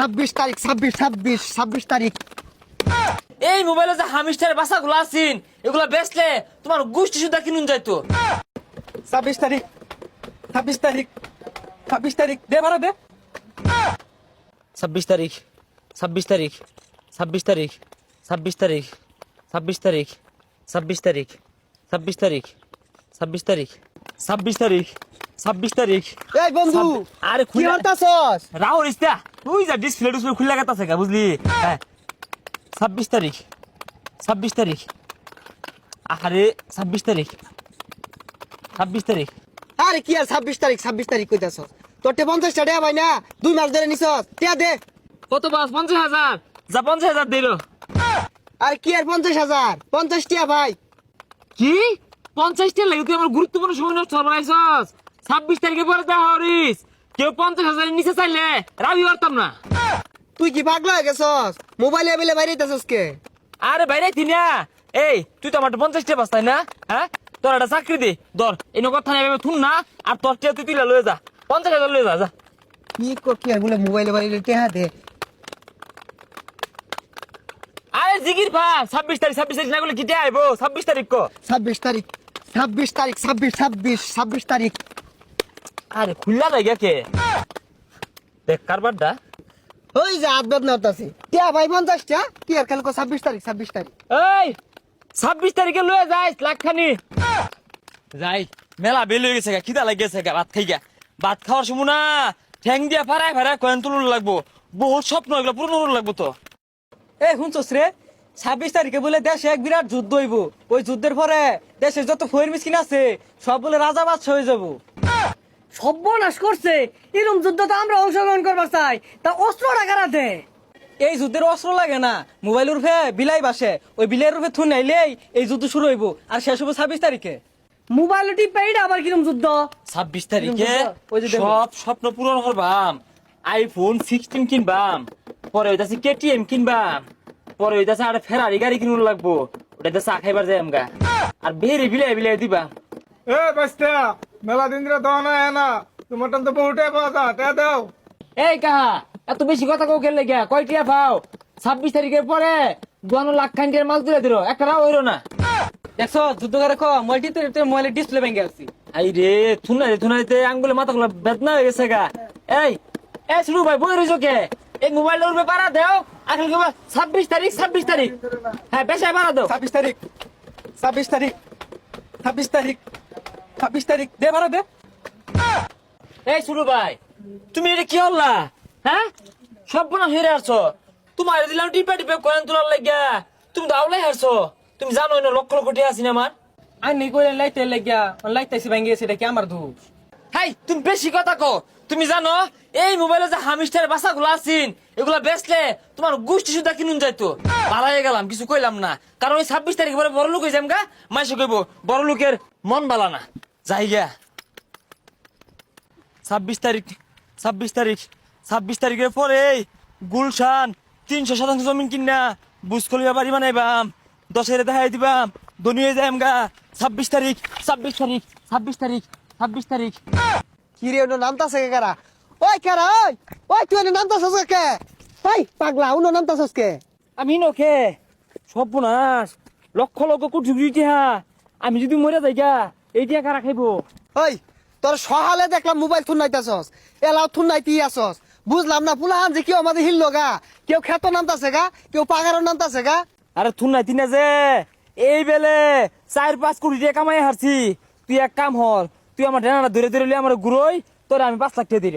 ছাব্বিশ তারিখ ছাব্বিশ ছাব্বিশ ছাব্বিশ তারিখ এই মোবাইলে যে হামিস্টার বাসাগুলো আছেন এগুলা বেচলে তোমার গোষ্ঠী সুদ্ধা কিনুন যাইতো ছাব্বিশ তারিখ ছাব্বিশ তারিখ ছাব্বিশ তারিখ দে বাড়া দে ছাব্বিশ তারিখ ছাব্বিশ তারিখ ছাব্বিশ তারিখ ছাব্বিশ তারিখ ছাব্বিশ তারিখ ছাব্বিশ তারিখ ছাব্বিশ তারিখ ছাব্বিশ তারিখ ছাব্বিশ তারিখ ছাব্বিশ তারিখ এই বন্ধু আরে খুলে- রাহুল ইস্তা তুই যা ডিসপ্লে ডিসপ্লে খুলে গেছে গা বুঝলি? হ্যাঁ। ছাব্বিশ তারিখ ছাব্বিশ তারিখ। আরে ছাব্বিশ তারিখ। ছাব্বিশ তারিখ। আরে কি আর ছাব্বিশ তারিখ ছাব্বিশ তারিখ কইতাছস তোর টে পঞ্চাশ টাকা ভাই না? দুই মাস ধরে নিছস টিয়া দে। কত বাস? পঞ্চাশ হাজার। যা পঞ্চাশ হাজার দিল আর কি আর পঞ্চাশ হাজার? পঞ্চাশ টিয়া ভাই কি? পঞ্চাশটা লাগে তুই আমার গুরুত্বপূর্ণ সময় নষ্ট বানাইছস ছাব্বিশ তারিখে পরে দেখা হরিস কেউ পঞ্চাশ হাজারের নিচে চাইলে রাবি পারতাম না। তুই কি পাগলা হয়ে গেছস? মোবাইলে এবেলে বাইরে হইতাছস কে? আরে বাইরে না। এই তুই তো আমার পঞ্চাশটা বাস তাই না? হ্যাঁ? তোর একটা চাকরি দে ধর এই কথা নেই থুন না আর তোর টিয়া তুই তুলে লয়ে যা। পঞ্চাশ হাজার লয়ে যা যা। কি কর কি আর বলে মোবাইলে বাইরে টিয়া দে। আরে জিগির ভা ছাব্বিশ তারিখ ছাব্বিশ তারিখ না করলে কিটে আইবো? ছাব্বিশ তারিখ কো? ছাব্বিশ তারিখ ছাব্বিশ তারিখ ছাব্বিশ ছাব্বিশ ছাব্বিশ তারিখ। আরে খুললা লাগে কে? দেখ কারবারটা। ওই যে হতাছি টিয়া ভাই পঞ্চাশ টিয়া কি আর খেলকো ছাব্বিশ তারিখ ছাব্বিশ তারিখ। এই ছাব্বিশ তারিখে লয়ে যাইস লাখখানি। যাই মেলা বেল হয়ে গেছে গা খিদা লাগে গেছে গা ভাত খাই গা। ভাত খাওয়ার সময় না ঠ্যাং দিয়া ফারায় ফারায় কয়েন তুলুন লাগবো। বহুত স্বপ্ন এগুলো পূরণ করুন লাগবো তো। এই শুনছস রে? ছাব্বিশ তারিখে বলে দেশে এক বিরাট যুদ্ধ হইব। ওই যুদ্ধের পরে দেশে যত ফয়ের মিসকিন আছে সব বলে রাজা বাদশা হয়ে যাব। সর্বনাশ করছে। এরকম যুদ্ধ তো আমরা অংশগ্রহণ করবার চাই। তা অস্ত্র টাকারা দে এই যুদ্ধের অস্ত্র লাগে না। মোবাইল রূপে বিলাই বাসে। ওই বিলের রূপে থুন নাইলেই এই যুদ্ধ শুরু হইব। আর শেষ হব ছাব্বিশ তারিখে। মোবাইল টিপে এটা আবার কিরম যুদ্ধ? ছাব্বিশ তারিখে। সব স্বপ্ন পূরণ করবাম। আইফোন সিক্সটিন কিনবাম। পরে হইতাছে কেটিএম কিনবাম। পরে হইতাছে আর ফেরারি গাড়ি কিনুন লাগবো। ওটাতে চা খাইবার যাই আমগা আর বেরে বিলাই বিলাই দিবা। এ বাস্তা মেলা দিন ধরে দেওয়া না না। তোমার তো বহুটাই পাওয়া যা তে দাও। এই কাহা এত বেশি কথা কও কেন লেগে কয়টিয়া পাও? ছাব্বিশ তারিখের পরে দুয়ানো লাখ খান্ডের মাল তুলে দিল একটা রাও হইল না। দেখছ যুদ্ধ করে খো মোবাইলটি তো মোবাইলের ডিসপ্লে ভেঙে আসছি আই রে থুনা রে থুনা রে আঙ্গুলে মাথা গুলো বেদনা হয়ে গেছে গা। এই এ শুরু ভাই বই রইছো কে? এই মোবাইল উঠবে পারা দেও আখেল কে ছাব্বিশ তারিখ ছাব্বিশ তারিখ। হ্যাঁ পেশায় পারা দাও। ছাব্বিশ তারিখ ছাব্বিশ তারিখ ছাব্বিশ তারিখ। ছাব্বিশ তারিখ। দে বাড়া দে। এই শুরু ভাই তুমি এটা কি হল্লা? হ্যাঁ? সব বোনা হেরে আসছো। তোমার দিলাম টিপে টিপে কয়েন তোলার লাগিয়া তুমি তো আওলাই হারছো। তুমি জানো না লক্ষ লক্ষ টাকা আছে না আমার? আর নেই করে লাইতে লাগিয়া লাইতেছি ভেঙে গেছে এটা কি আমার দোষ? হাই তুমি বেশি কথা কো তুমি জানো এই মোবাইলে যে হামিস্টার বাসাগুলো আছেন এগুলা বেচলে তোমার গোষ্ঠী সুদ্ধা কিনুন যাইতো। পালাই গেলাম কিছু কইলাম না। কারণ ওই ছাব্বিশ তারিখ পরে বড় লোক হয়ে যাম গা মাইসে কইব বড় লোকের মন বালা না। যাই গা ছাব্বিশ তারিখ ছাব্বিশ তারিখ ছাব্বিশ তারিখের পরে গুলশান তিনশো শতাংশ জমিন কিনা বুঝ বুসকলিয়া বাড়ি বানাইবাম দশের দেখাই দিবাম ধনী হয়ে যাইম গা। ছাব্বিশ তারিখ ছাব্বিশ তারিখ ছাব্বিশ তারিখ ছাব্বিশ তারিখ। কি রে ওনো নামতাছে কে কারা? ওই কারা ওই? ওই তুই এনে নামতাছস কে? ওই পাগলা উনো নামতাছস কে? আমি নখে সর্বনাশ লক্ষ লক্ষ কোটি টিহা আমি যদি মরে যাই গা এই টিহা কারা খাইবো? ওই তোর সহালে দেখলাম মোবাইল থুন নাইতাছস এলাও থুন নাইতি আসস বুঝলাম না পুলাহান যে কেউ আমাদের হিল লগা? কেউ খেত নামতাছে গা? কেউ পাগারও নামতাছে গা? আরে থুন নাই তিনা যে এই বেলে চার পাঁচ কোটি টাকা কামাই হারছি। তুই এক কাম হর তুই আমার ডেনাটা ধরে ধরে লিয়ে আমার গুরোই তোর আমি পাঁচ লাখ টাকা দিল।